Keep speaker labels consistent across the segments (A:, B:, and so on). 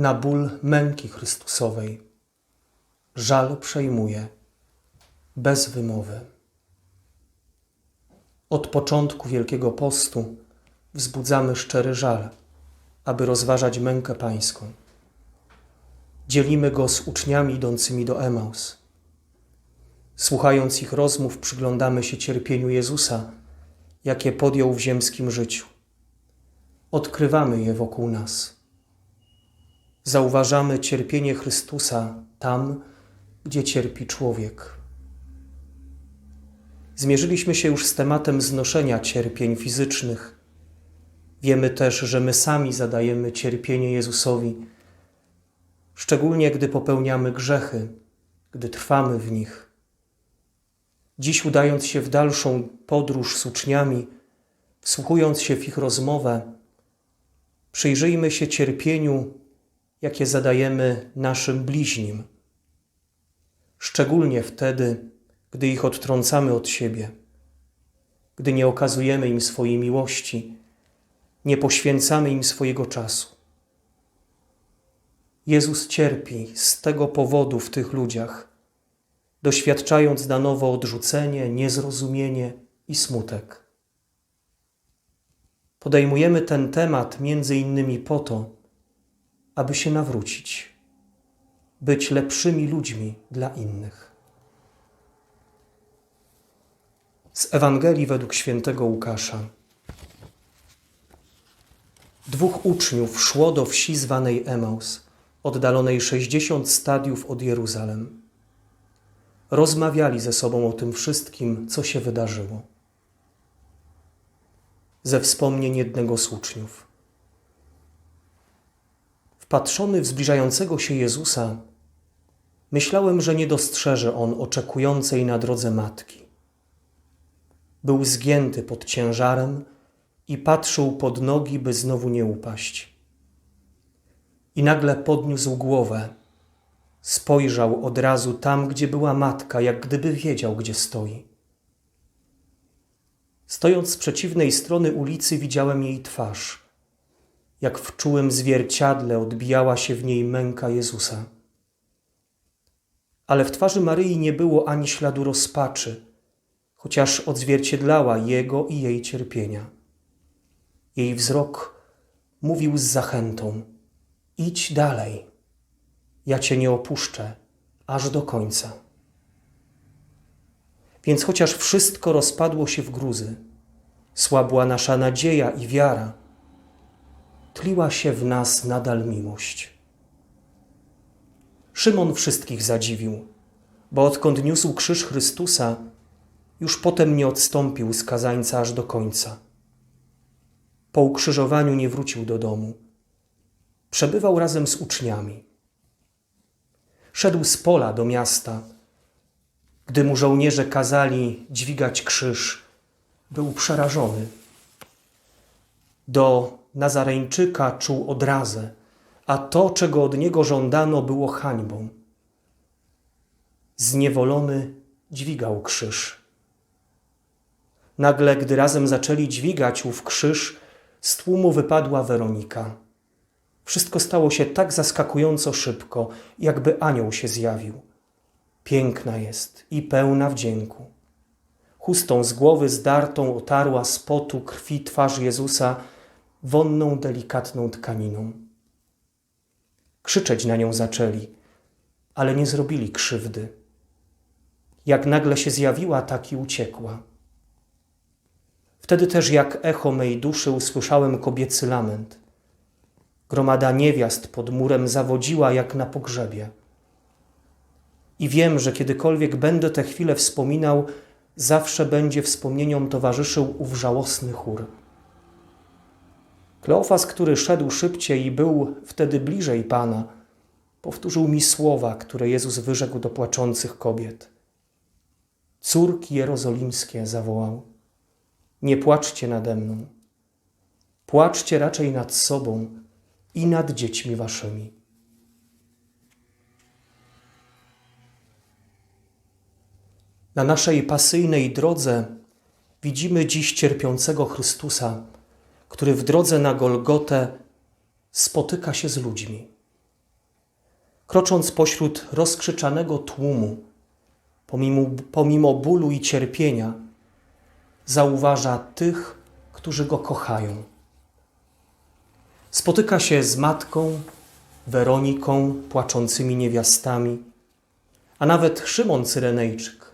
A: na ból męki Chrystusowej. Żal przejmuje, bez wymowy. Od początku Wielkiego Postu wzbudzamy szczery żal, aby rozważać mękę Pańską. Dzielimy go z uczniami idącymi do Emaus. Słuchając ich rozmów, przyglądamy się cierpieniu Jezusa, jakie podjął w ziemskim życiu. Odkrywamy je wokół nas. Zauważamy cierpienie Chrystusa tam, gdzie cierpi człowiek. Zmierzyliśmy się już z tematem znoszenia cierpień fizycznych. Wiemy też, że my sami zadajemy cierpienie Jezusowi, szczególnie gdy popełniamy grzechy, gdy trwamy w nich. Dziś, udając się w dalszą podróż z uczniami, wsłuchując się w ich rozmowę, przyjrzyjmy się cierpieniu, jakie zadajemy naszym bliźnim, szczególnie wtedy, gdy ich odtrącamy od siebie, gdy nie okazujemy im swojej miłości, nie poświęcamy im swojego czasu. Jezus cierpi z tego powodu w tych ludziach, doświadczając na nowo odrzucenie, niezrozumienie i smutek. Podejmujemy ten temat między innymi po to, aby się nawrócić, być lepszymi ludźmi dla innych. Z Ewangelii według świętego Łukasza. Dwóch uczniów szło do wsi zwanej Emaus, oddalonej 60 stadiów od Jeruzalem. Rozmawiali ze sobą o tym wszystkim, co się wydarzyło. Ze wspomnień jednego z uczniów. Wpatrzony w zbliżającego się Jezusa, myślałem, że nie dostrzeże on oczekującej na drodze matki. Był zgięty pod ciężarem i patrzył pod nogi, by znowu nie upaść. I nagle podniósł głowę, spojrzał od razu tam, gdzie była matka, jak gdyby wiedział, gdzie stoi. Stojąc z przeciwnej strony ulicy, widziałem jej twarz, jak w czułym zwierciadle odbijała się w niej męka Jezusa. Ale w twarzy Maryi nie było ani śladu rozpaczy, chociaż odzwierciedlała Jego i jej cierpienia. Jej wzrok mówił z zachętą: Idź dalej, ja Cię nie opuszczę aż do końca. Więc chociaż wszystko rozpadło się w gruzy, słabła nasza nadzieja i wiara, tliła się w nas nadal miłość. Szymon wszystkich zadziwił, bo odkąd niósł krzyż Chrystusa, już potem nie odstąpił z kazańca aż do końca. Po ukrzyżowaniu nie wrócił do domu. Przebywał razem z uczniami. Szedł z pola do miasta. Gdy mu żołnierze kazali dźwigać krzyż, był przerażony. Do Nazareńczyka czuł odrazę, a to, czego od niego żądano, było hańbą. Zniewolony dźwigał krzyż. Nagle, gdy razem zaczęli dźwigać ów krzyż, z tłumu wypadła Weronika. Wszystko stało się tak zaskakująco szybko, jakby anioł się zjawił. Piękna jest i pełna wdzięku. Chustą z głowy zdartą otarła z potu krwi twarz Jezusa wonną, delikatną tkaniną. Krzyczeć na nią zaczęli, ale nie zrobili krzywdy. Jak nagle się zjawiła, tak i uciekła. Wtedy też jak echo mej duszy usłyszałem kobiecy lament. Gromada niewiast pod murem zawodziła jak na pogrzebie. I wiem, że kiedykolwiek będę tę chwilę wspominał, zawsze będzie wspomnieniom towarzyszył ów żałosny chór. Kleofas, który szedł szybciej i był wtedy bliżej Pana, powtórzył mi słowa, które Jezus wyrzekł do płaczących kobiet. Córki jerozolimskie zawołał nie płaczcie nade mną. Płaczcie raczej nad sobą i nad dziećmi waszymi. Na naszej pasyjnej drodze widzimy dziś cierpiącego Chrystusa, który w drodze na Golgotę spotyka się z ludźmi. krocząc pośród rozkrzyczanego tłumu, pomimo, pomimo bólu i cierpienia, zauważa tych, którzy go kochają. Spotyka się z matką, Weroniką, płaczącymi niewiastami, a nawet Szymon Cyrenejczyk,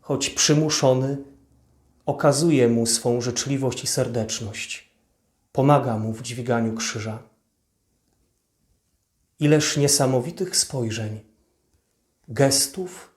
A: choć przymuszony, okazuje mu swą życzliwość i serdeczność, pomaga mu w dźwiganiu krzyża. Ileż niesamowitych spojrzeń, gestów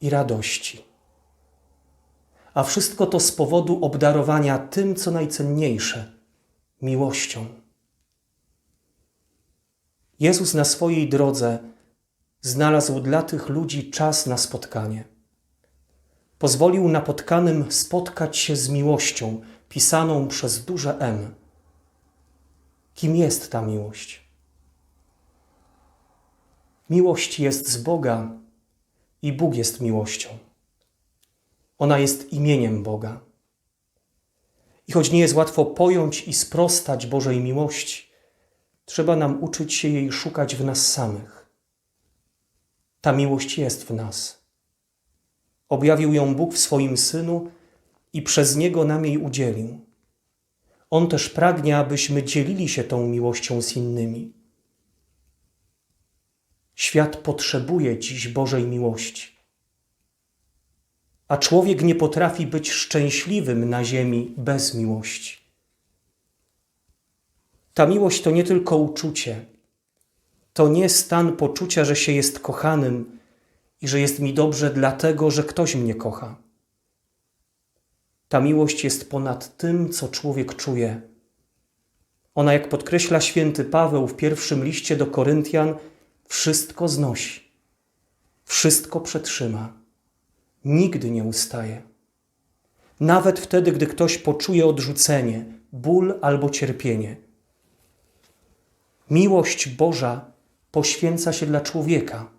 A: i radości. A wszystko to z powodu obdarowania tym, co najcenniejsze miłością. Jezus na swojej drodze znalazł dla tych ludzi czas na spotkanie. Pozwolił napotkanym spotkać się z miłością, pisaną przez duże M. Kim jest ta miłość? Miłość jest z Boga i Bóg jest miłością. Ona jest imieniem Boga. I choć nie jest łatwo pojąć i sprostać Bożej miłości, trzeba nam uczyć się jej szukać w nas samych. Ta miłość jest w nas. Objawił ją Bóg w swoim Synu i przez Niego nam jej udzielił. On też pragnie, abyśmy dzielili się tą miłością z innymi. Świat potrzebuje dziś Bożej miłości. A człowiek nie potrafi być szczęśliwym na ziemi bez miłości. Ta miłość to nie tylko uczucie, to nie stan poczucia, że się jest kochanym i że jest mi dobrze dlatego, że ktoś mnie kocha. Ta miłość jest ponad tym, co człowiek czuje. Ona, jak podkreśla święty Paweł w pierwszym liście do Koryntian, wszystko znosi, wszystko przetrzyma, nigdy nie ustaje. Nawet wtedy, gdy ktoś poczuje odrzucenie, ból albo cierpienie. Miłość Boża poświęca się dla człowieka,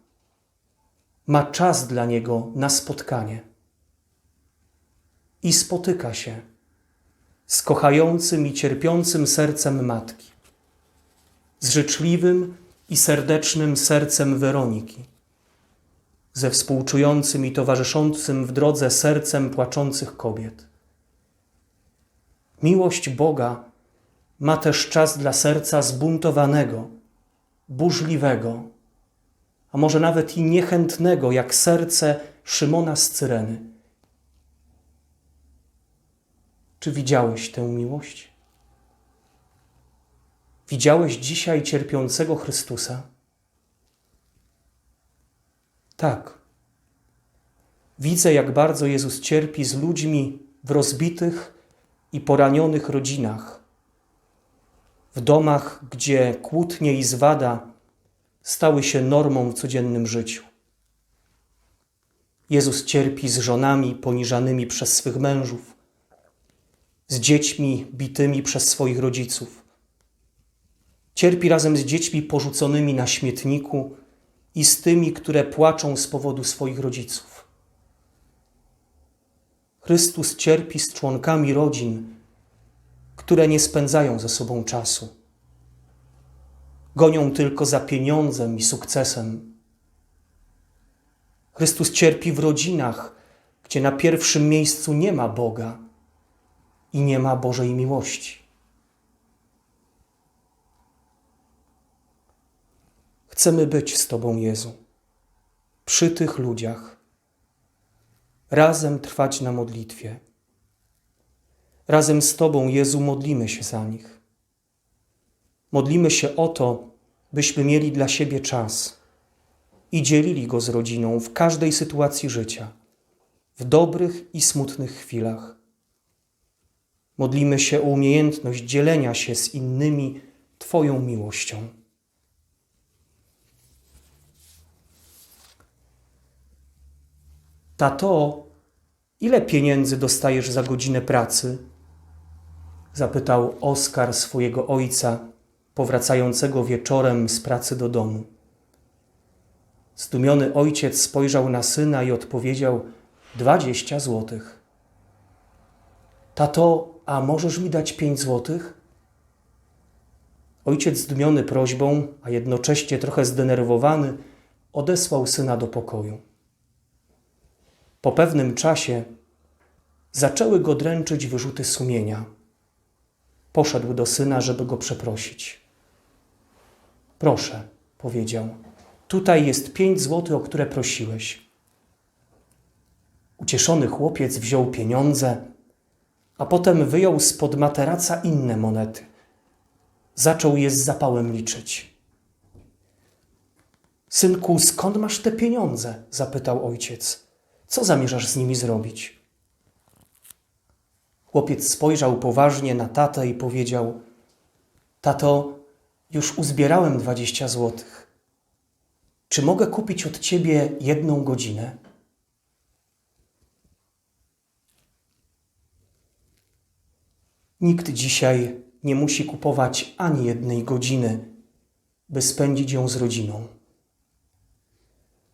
A: ma czas dla niego na spotkanie i spotyka się z kochającym i cierpiącym sercem matki, z życzliwym i serdecznym sercem Weroniki, ze współczującym i towarzyszącym w drodze sercem płaczących kobiet. Miłość Boga ma też czas dla serca zbuntowanego, burzliwego, a może nawet i niechętnego, jak serce Szymona z Cyreny. Czy widziałeś tę miłość? Widziałeś dzisiaj cierpiącego Chrystusa? Tak. Widzę, jak bardzo Jezus cierpi z ludźmi w rozbitych i poranionych rodzinach, w domach, gdzie kłótnie i zwada stały się normą w codziennym życiu. Jezus cierpi z żonami poniżanymi przez swych mężów, z dziećmi bitymi przez swoich rodziców Cierpi razem z dziećmi porzuconymi na śmietniku i z tymi, które płaczą z powodu swoich rodziców. Chrystus cierpi z członkami rodzin, które nie spędzają ze sobą czasu. Gonią tylko za pieniądzem i sukcesem. Chrystus cierpi w rodzinach, gdzie na pierwszym miejscu nie ma Boga i nie ma Bożej miłości. Chcemy być z Tobą, Jezu, przy tych ludziach, razem trwać na modlitwie. Razem z Tobą, Jezu, modlimy się za nich. Modlimy się o to, byśmy mieli dla siebie czas i dzielili go z rodziną w każdej sytuacji życia, w dobrych i smutnych chwilach. Modlimy się o umiejętność dzielenia się z innymi Twoją miłością. Tato, ile pieniędzy dostajesz za godzinę pracy? Zapytał Oskar swojego ojca, powracającego wieczorem z pracy do domu. Zdumiony ojciec spojrzał na syna i odpowiedział: Dwadzieścia złotych. Tato, a możesz mi dać pięć złotych? Ojciec zdumiony prośbą, a jednocześnie trochę zdenerwowany, odesłał syna do pokoju. Po pewnym czasie zaczęły go dręczyć wyrzuty sumienia. Poszedł do syna, żeby go przeprosić. Proszę, powiedział, tutaj jest pięć złotych, o które prosiłeś. Ucieszony chłopiec wziął pieniądze, a potem wyjął spod materaca inne monety. Zaczął je z zapałem liczyć. Synku, skąd masz te pieniądze? zapytał ojciec. Co zamierzasz z nimi zrobić? Chłopiec spojrzał poważnie na tatę i powiedział: Tato, już uzbierałem dwadzieścia złotych. Czy mogę kupić od ciebie jedną godzinę? Nikt dzisiaj nie musi kupować ani jednej godziny, by spędzić ją z rodziną.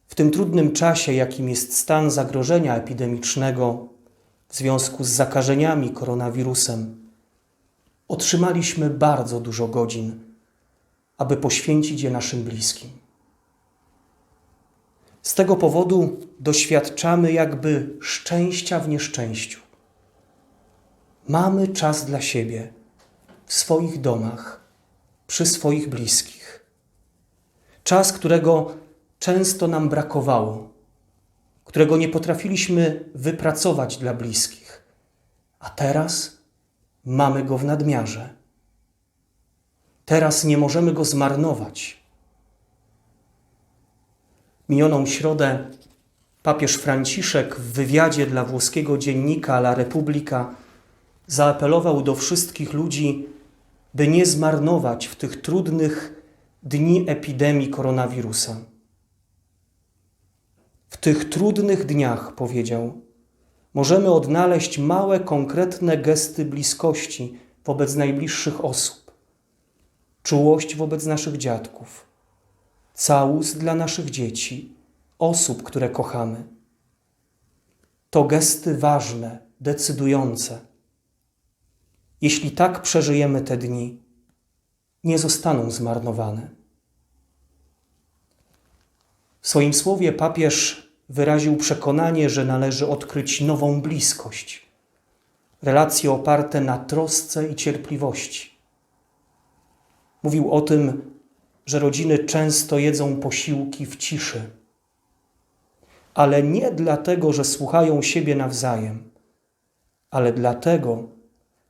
A: W tym trudnym czasie, jakim jest stan zagrożenia epidemicznego w związku z zakażeniami koronawirusem, otrzymaliśmy bardzo dużo godzin, aby poświęcić je naszym bliskim. Z tego powodu doświadczamy jakby szczęścia w nieszczęściu. Mamy czas dla siebie w swoich domach, przy swoich bliskich. Czas, którego często nam brakowało, którego nie potrafiliśmy wypracować dla bliskich, a teraz mamy go w nadmiarze. Teraz nie możemy go zmarnować. Minioną środę papież Franciszek w wywiadzie dla włoskiego dziennika La Repubblica zaapelował do wszystkich ludzi, by nie zmarnować w tych trudnych dni epidemii koronawirusa. W tych trudnych dniach, powiedział, możemy odnaleźć małe, konkretne gesty bliskości wobec najbliższych osób, czułość wobec naszych dziadków, całus dla naszych dzieci, osób, które kochamy. To gesty ważne, decydujące. Jeśli tak przeżyjemy te dni, nie zostaną zmarnowane. W swoim słowie papież wyraził przekonanie, że należy odkryć nową bliskość, relacje oparte na trosce i cierpliwości. Mówił o tym, że rodziny często jedzą posiłki w ciszy, ale nie dlatego, że słuchają siebie nawzajem, ale dlatego,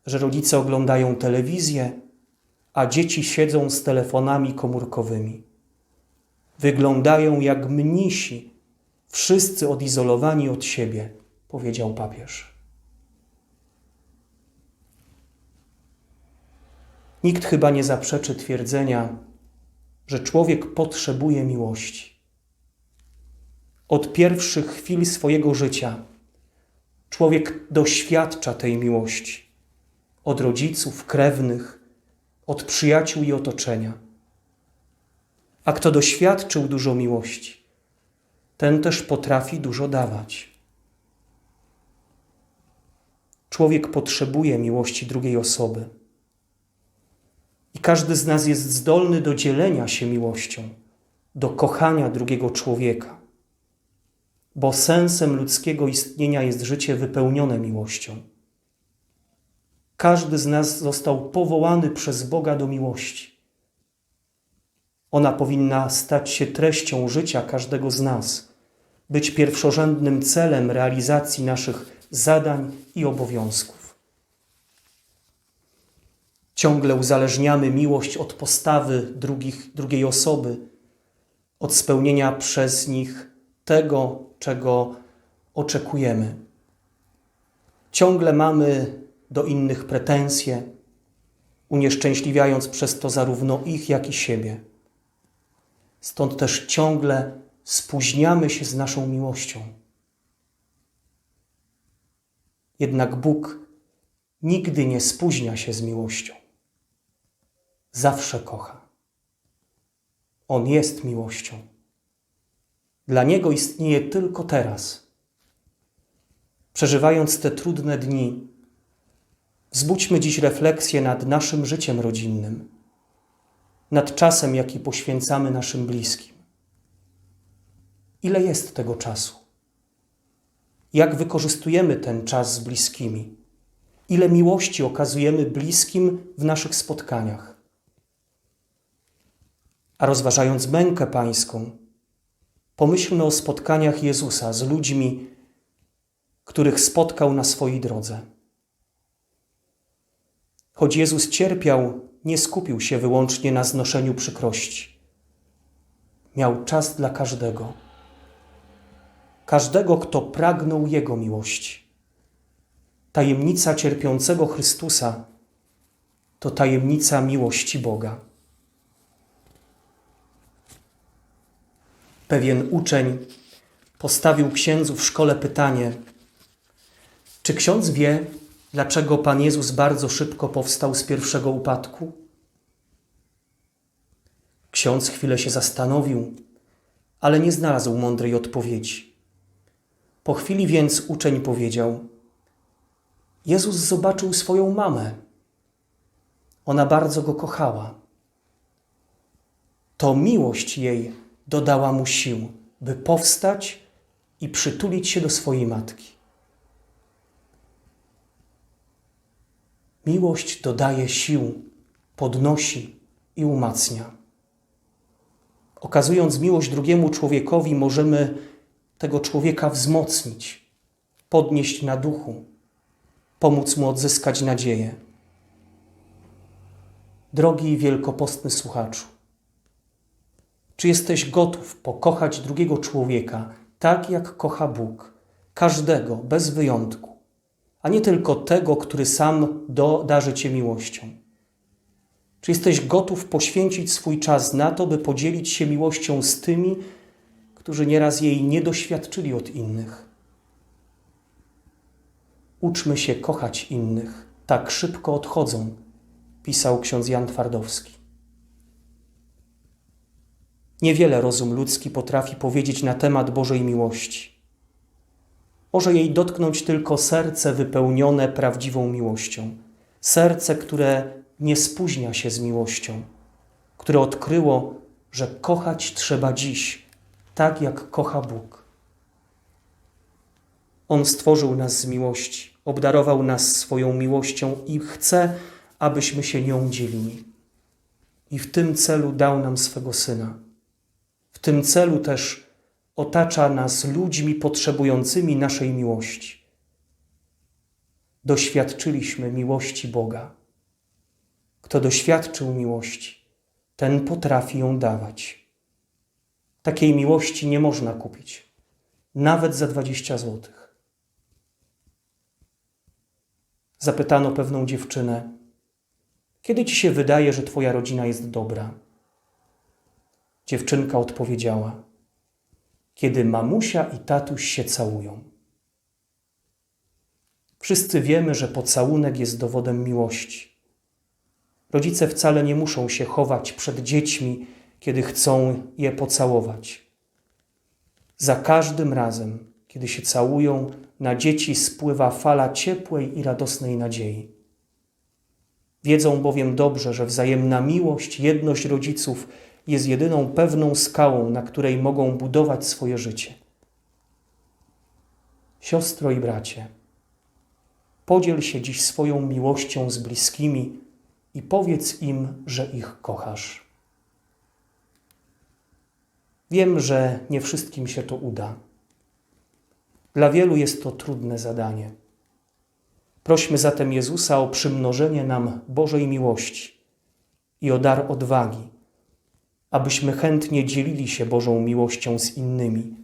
A: że rodzice oglądają telewizję, a dzieci siedzą z telefonami komórkowymi. Wyglądają jak mnisi, wszyscy odizolowani od siebie, powiedział papież. Nikt chyba nie zaprzeczy twierdzenia, że człowiek potrzebuje miłości. Od pierwszych chwil swojego życia człowiek doświadcza tej miłości od rodziców, krewnych, od przyjaciół i otoczenia. A kto doświadczył dużo miłości, ten też potrafi dużo dawać. Człowiek potrzebuje miłości drugiej osoby. I każdy z nas jest zdolny do dzielenia się miłością, do kochania drugiego człowieka, bo sensem ludzkiego istnienia jest życie wypełnione miłością. Każdy z nas został powołany przez Boga do miłości. Ona powinna stać się treścią życia każdego z nas, być pierwszorzędnym celem realizacji naszych zadań i obowiązków. Ciągle uzależniamy miłość od postawy drugich, drugiej osoby, od spełnienia przez nich tego, czego oczekujemy. Ciągle mamy do innych pretensje, unieszczęśliwiając przez to zarówno ich, jak i siebie. Stąd też ciągle spóźniamy się z naszą miłością. Jednak Bóg nigdy nie spóźnia się z miłością. Zawsze kocha. On jest miłością. Dla Niego istnieje tylko teraz. Przeżywając te trudne dni, Zbudźmy dziś refleksję nad naszym życiem rodzinnym. nad czasem, jaki poświęcamy naszym bliskim. Ile jest tego czasu? Jak wykorzystujemy ten czas z bliskimi? Ile miłości okazujemy bliskim w naszych spotkaniach? A rozważając mękę Pańską, pomyślmy o spotkaniach Jezusa z ludźmi, których spotkał na swojej drodze. Choć Jezus cierpiał, nie skupił się wyłącznie na znoszeniu przykrości. Miał czas dla każdego. Każdego, kto pragnął Jego miłości. Tajemnica cierpiącego Chrystusa to tajemnica miłości Boga. Pewien uczeń postawił księdzu w szkole pytanie: Czy ksiądz wie, dlaczego Pan Jezus bardzo szybko powstał z pierwszego upadku? Ksiądz chwilę się zastanowił, ale nie znalazł mądrej odpowiedzi. Po chwili więc uczeń powiedział: Jezus zobaczył swoją mamę. Ona bardzo go kochała. To miłość jej dodała mu sił, by powstać i przytulić się do swojej matki. Miłość dodaje sił, podnosi i umacnia. Okazując miłość drugiemu człowiekowi, możemy tego człowieka wzmocnić, podnieść na duchu, pomóc mu odzyskać nadzieję. Drogi wielkopostny słuchaczu, czy jesteś gotów pokochać drugiego człowieka tak, jak kocha Bóg, każdego bez wyjątku, a nie tylko tego, który sam do, darzy Cię miłością? Czy jesteś gotów poświęcić swój czas na to, by podzielić się miłością z tymi, którzy nieraz jej nie doświadczyli od innych? Uczmy się kochać innych, tak szybko odchodzą, pisał ksiądz Jan Twardowski. Niewiele rozum ludzki potrafi powiedzieć na temat Bożej miłości. Może jej dotknąć tylko serce wypełnione prawdziwą miłością. Serce, które nie spóźnia się z miłością, które odkryło, że kochać trzeba dziś, tak jak kocha Bóg. On stworzył nas z miłości, obdarował nas swoją miłością i chce, abyśmy się nią dzielili. I w tym celu dał nam swego Syna. W tym celu też otacza nas ludźmi potrzebującymi naszej miłości. Doświadczyliśmy miłości Boga. Kto doświadczył miłości, ten potrafi ją dawać. Takiej miłości nie można kupić, nawet za 20 złotych. Zapytano pewną dziewczynę, kiedy ci się wydaje, że twoja rodzina jest dobra? Dziewczynka odpowiedziała: Kiedy mamusia i tatuś się całują. Wszyscy wiemy, że pocałunek jest dowodem miłości. Rodzice wcale nie muszą się chować przed dziećmi, kiedy chcą je pocałować. Za każdym razem, kiedy się całują, na dzieci spływa fala ciepłej i radosnej nadziei. Wiedzą bowiem dobrze, że wzajemna miłość, jedność rodziców jest jedyną pewną skałą, na której mogą budować swoje życie. Siostro i bracie, podziel się dziś swoją miłością z bliskimi i powiedz im, że ich kochasz. Wiem, że nie wszystkim się to uda. Dla wielu jest to trudne zadanie. Prośmy zatem Jezusa o przymnożenie nam Bożej miłości i o dar odwagi, abyśmy chętnie dzielili się Bożą miłością z innymi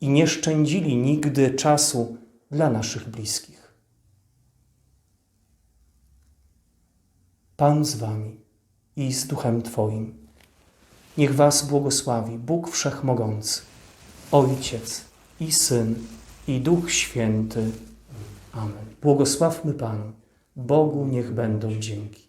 A: i nie szczędzili nigdy czasu dla naszych bliskich. Pan z Wami i z Duchem Twoim. Niech Was błogosławi Bóg Wszechmogący, Ojciec i Syn i Duch Święty. Amen. Błogosławmy Panu. Bogu niech będą dzięki.